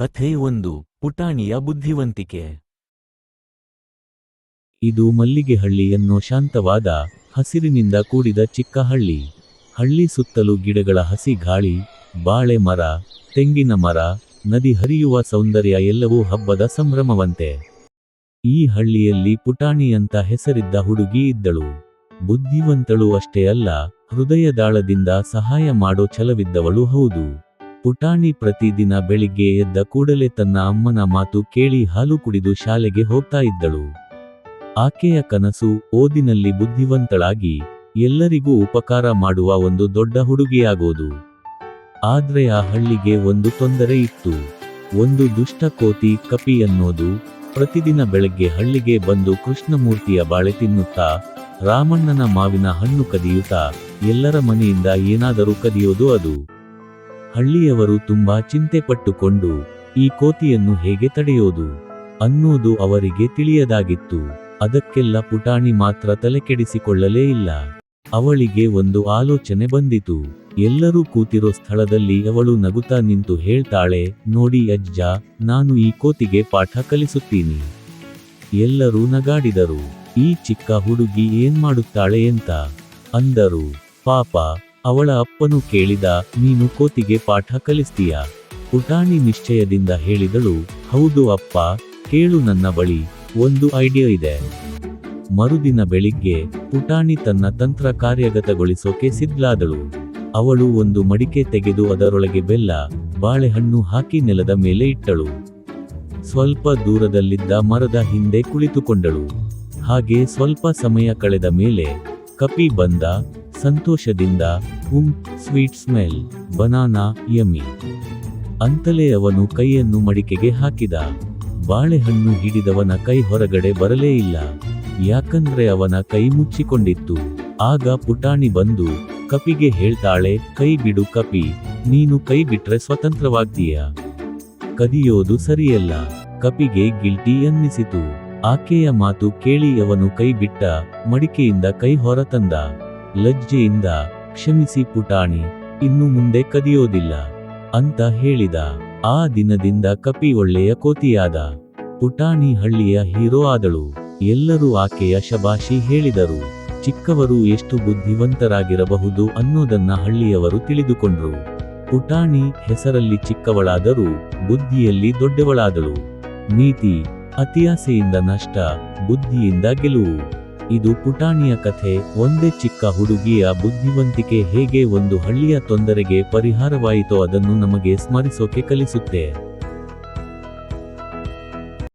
ಕಥೆ ಒಂದು ಪುಟಾಣಿಯ ಬುದ್ಧಿವಂತಿಕೆ. ಇದು ಮಲ್ಲಿಗೆಹಳ್ಳಿ ಹಳ್ಳಿಯನ್ನು ಶಾಂತವಾದ ಹಸಿರಿನಿಂದ ಕೂಡಿದ ಚಿಕ್ಕ ಹಳ್ಳಿ. ಹಳ್ಳಿ ಸುತ್ತಲೂ ಗಿಡಗಳ ಹಸಿ ಗಾಳಿ, ಬಾಳೆ ಮರ, ತೆಂಗಿನ ಮರ, ನದಿ ಹರಿಯುವ ಸೌಂದರ್ಯ ಎಲ್ಲವೂ ಹಬ್ಬದ ಸಂಭ್ರಮವಂತೆ. ಈ ಹಳ್ಳಿಯಲ್ಲಿ ಪುಟಾಣಿ ಅಂತ ಹೆಸರಿದ್ದ ಹುಡುಗಿ ಇದ್ದಳು. ಬುದ್ಧಿವಂತಳು ಅಷ್ಟೇ ಅಲ್ಲ, ಹೃದಯದಾಳದಿಂದ ಸಹಾಯ ಮಾಡೋ ಛಲವಿದ್ದವಳು ಹೌದು. ಪುಟಾಣಿ ಪ್ರತಿದಿನ ಬೆಳಿಗ್ಗೆ ಎದ್ದ ಕೂಡಲೇ ತನ್ನ ಅಮ್ಮನ ಮಾತು ಕೇಳಿ ಹಾಲು ಕುಡಿದು ಶಾಲೆಗೆ ಹೋಗ್ತಾ ಇದ್ದಳು. ಆಕೆಯ ಕನಸು ಓದಿನಲ್ಲಿ ಬುದ್ಧಿವಂತಳಾಗಿ ಎಲ್ಲರಿಗೂ ಉಪಕಾರ ಮಾಡುವ ಒಂದು ದೊಡ್ಡ ಹುಡುಗಿಯಾಗೋದು. ಆದ್ರೆ ಆ ಹಳ್ಳಿಗೆ ಒಂದು ತೊಂದರೆ ಇತ್ತು. ಒಂದು ದುಷ್ಟ ಕೋತಿ ಕಪಿ ಅನ್ನೋದು ಪ್ರತಿದಿನ ಬೆಳಗ್ಗೆ ಹಳ್ಳಿಗೆ ಬಂದು ಕೃಷ್ಣಮೂರ್ತಿಯ ಬಾಳೆ ತಿನ್ನುತ್ತಾ, ರಾಮಣ್ಣನ ಮಾವಿನ ಹಣ್ಣು ಕದಿಯುತ್ತಾ, ಎಲ್ಲರ ಮನೆಯಿಂದ ಏನಾದರೂ ಕದಿಯೋದು ಅದು. ಹಳ್ಳಿಯವರು ತುಂಬಾ ಚಿಂತೆ ಪಟ್ಟುಕೊಂಡು ಈ ಕೋತಿಯನ್ನು ಹೇಗೆ ತಡೆಯೋದು ಅನ್ನೋದು ಅವರಿಗೆ ತಿಳಿಯದಾಗಿತ್ತು. ಅದಕ್ಕೆಲ್ಲ ಪುಟಾಣಿ ಮಾತ್ರ ತಲೆಕೆಡಿಸಿಕೊಳ್ಳಲೇ ಇಲ್ಲ. ಅವಳಿಗೆ ಒಂದು ಆಲೋಚನೆ ಬಂದಿತು. ಎಲ್ಲರೂ ಕೂತಿರೋ ಸ್ಥಳದಲ್ಲಿ ಅವಳು ನಗುತ್ತಾ ನಿಂತು ಹೇಳ್ತಾಳೆ, ನೋಡಿ ಅಜ್ಜ, ನಾನು ಈ ಕೋತಿಗೆ ಪಾಠ ಕಲಿಸುತ್ತೀನಿ. ಎಲ್ಲರೂ ನಗಾಡಿದರು. ಈ ಚಿಕ್ಕ ಹುಡುಗಿ ಏನ್ ಮಾಡುತ್ತಾಳೆ ಅಂತ ಅಂದರು. ಪಾಪ ಅವಳ ಅಪ್ಪನು ಕೇಳಿದ, ನೀನು ಕೋತಿಗೆ ಪಾಠ ಕಲಿಸ್ತೀಯ? ಪುಟಾಣಿ ನಿಶ್ಚಯದಿಂದ ಹೇಳಿದಳು, ಹೌದು ಅಪ್ಪ, ಕೇಳು ನನ್ನ ಬಳಿ, ಒಂದು ಐಡಿಯಾ ಇದೆ. ಮರುದಿನ ಬೆಳಿಗ್ಗೆ ಪುಟಾಣಿ ತನ್ನ ತಂತ್ರ ಕಾರ್ಯಗತಗೊಳಿಸೋಕೆ ಸಿದ್ಲಾದಳು ಅವಳು ಒಂದು ಮಡಿಕೆ ತೆಗೆದು ಅದರೊಳಗೆ ಬೆಲ್ಲ, ಬಾಳೆಹಣ್ಣು ಹಾಕಿ ನೆಲದ ಮೇಲೆ ಇಟ್ಟಳು. ಸ್ವಲ್ಪ ದೂರದಲ್ಲಿದ್ದ ಮರದ ಹಿಂದೆ ಕುಳಿತುಕೊಂಡಳು. ಹಾಗೆ ಸ್ವಲ್ಪ ಸಮಯ ಕಳೆದ ಮೇಲೆ ಕಪಿ ಬಂದ, ಸಂತೋಷದಿಂದ um sweet smell, banana yummy ಅಂತಲೇ ಅವನು ಕೈಯನ್ನು ಮಡಿಕೆಗೆ ಹಾಕಿದ. ಬಾಳೆಹಣ್ಣು ಹಿಡಿದವನ ಕೈ ಹೊರಗಡೆ ಬರಲೇ ಇಲ್ಲ. ಯಾಕಂದ್ರೆ ಅವನ ಕೈ ಮುಚ್ಚಿಕೊಂಡಿತ್ತು. ಆಗ ಪುಟಾಣಿ ಬಂದು, ಕಪಿಗೆ ಹೇಳ್ತಾಳೆ, ಕೈ ಬಿಡು ಕಪಿ, ನೀನು ಕೈ ಬಿಟ್ರೆ ಸ್ವತಂತ್ರವಾಗ್ತೀಯ. ಕದಿಯೋದು ಸರಿಯಲ್ಲ. ಕಪಿಗೆ ಗಿಲ್ಟಿ ಅನ್ನಿಸಿತು. ಆಕೆಯ ಮಾತು ಕೇಳಿ ಅವನು ಕೈ ಬಿಟ್ಟ ಮಡಿಕೆಯಿಂದ ಕೈ ಹೊರತಂದ. ಲಜ್ಜೆಯಿಂದ, ಕ್ಷಮಿಸಿ ಪುಟಾಣಿ, ಇನ್ನು ಮುಂದೆ ಕದಿಯೋದಿಲ್ಲ ಅಂತ ಹೇಳಿದ. ಆ ದಿನದಿಂದ ಕಪಿ ಒಳ್ಳೆಯ ಕೋತಿಯಾದ. ಪುಟಾಣಿ ಹಳ್ಳಿಯ ಹೀರೋ ಆದಳು. ಎಲ್ಲರೂ ಆಕೆಯ ಶಬಾಷಿ ಹೇಳಿದರು. ಚಿಕ್ಕವರು ಎಷ್ಟು ಬುದ್ಧಿವಂತರಾಗಿರಬಹುದು ಅನ್ನೋದನ್ನ ಹಳ್ಳಿಯವರು ತಿಳಿದುಕೊಂಡ್ರು. ಪುಟಾಣಿ ಹೆಸರಲ್ಲಿ ಚಿಕ್ಕವಳಾದರೂ ಬುದ್ಧಿಯಲ್ಲಿ ದೊಡ್ಡವಳಾದಳು. ನೀತಿ ಅತಿಯಾಸೆಯಿಂದ ನಷ್ಟ, ಬುದ್ಧಿಯಿಂದ ಗೆಲುವು. ಇದು ಪುಟಾಣಿಯ ಕಥೆ, ಒಂದೇ ಚಿಕ್ಕ ಹುಡುಗಿಯ ಬುದ್ಧಿವಂತಿಕೆ ಹೇಗೆ ಒಂದು ಹಳ್ಳಿಯ ತೊಂದರೆಗೆ ಪರಿಹಾರವಾಯಿತೋ ಅದನ್ನು ನಮಗೆ ಸ್ಮರಿಸೋಕೆ ಕಲಿಸುತ್ತೆ.